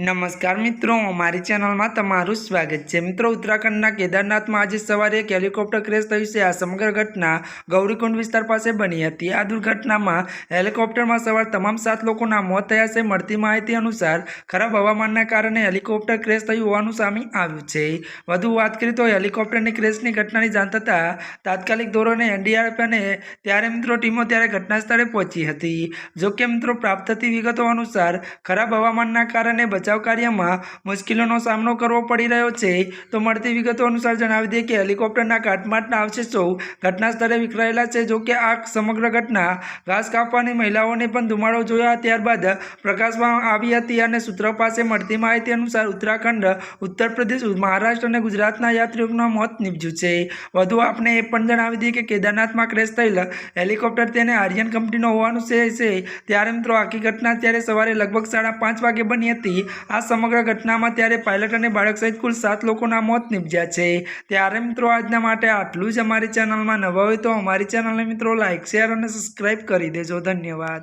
નમસ્કાર મિત્રો, મારી ચેનલમાં તમારું સ્વાગત છે. મિત્રો, ઉત્તરાખંડના કેદારનાથમાં આજે સવારે એક હેલિકોપ્ટર ક્રેશ થયું છે. આ સમગ્ર ઘટના ગૌરીકુંડ વિસ્તાર પાસે બની હતી. આ દુર્ઘટનામાં હેલિકોપ્ટરમાં સવાર તમામ સાત લોકોના મોત થયા છે. મળતી માહિતી અનુસાર, ખરાબ હવામાનના કારણે હેલિકોપ્ટર ક્રેશ થયું હોવાનું સામે આવ્યું છે. વધુ વાત કરીએ તો હેલિકોપ્ટરની ક્રેશની ઘટનાની જાણ થતાં તાત્કાલિક ધોરણે એનડીઆરએફ અને ત્યારે મિત્રો ટીમો ત્યારે ઘટના સ્થળે પહોંચી હતી. જો કે મિત્રો, પ્રાપ્ત થતી વિગતો અનુસાર, ખરાબ હવામાનના કારણે બચાવ કાર્યમાં મુશ્કેલીઓનો સામનો કરવો પડી રહ્યો છે. તો મળતી વિગતો અનુસાર જણાવી દઈએ કે હેલિકોપ્ટરના ઘાટમાટના અવશેષો ઘટના સ્થળે વિખરાયેલા છે. જો કે આ સમગ્ર ઘટના ઘાસ કાપવાની મહિલાઓને પણ ધુમાડો જોયા. ત્યારબાદ પ્રકાશમાં આવી હતી અને સૂત્રો પાસે મળતી માહિતી અનુસાર ઉત્તરાખંડ ઉત્તર પ્રદેશ મહારાષ્ટ્ર અને ગુજરાતના યાત્રીઓના મોત નીપજ્યું છે. વધુ આપણે એ પણ જણાવી દઈએ કે કેદારનાથમાં ક્રેશ થયેલ હેલિકોપ્ટર તેને આર્યન કંપનીનો હોવાનું છે. ત્યારે મિત્રો, આખી ઘટના ત્યારે સવારે લગભગ સાડા પાંચ વાગે બની હતી. આ સમગ્ર ઘટનામાં ત્યારે પાયલટ અને બાળક સહિત કુલ સાત લોકોના મોત નીપજ્યા છે. ત્યારે મિત્રો આજના માટે આટલું જ અમારી ચેનલમાં નવા હોય તો અમારી ચેનલને મિત્રો લાઇક શેર અને સબસ્ક્રાઈબ કરી દેજો. ધન્યવાદ.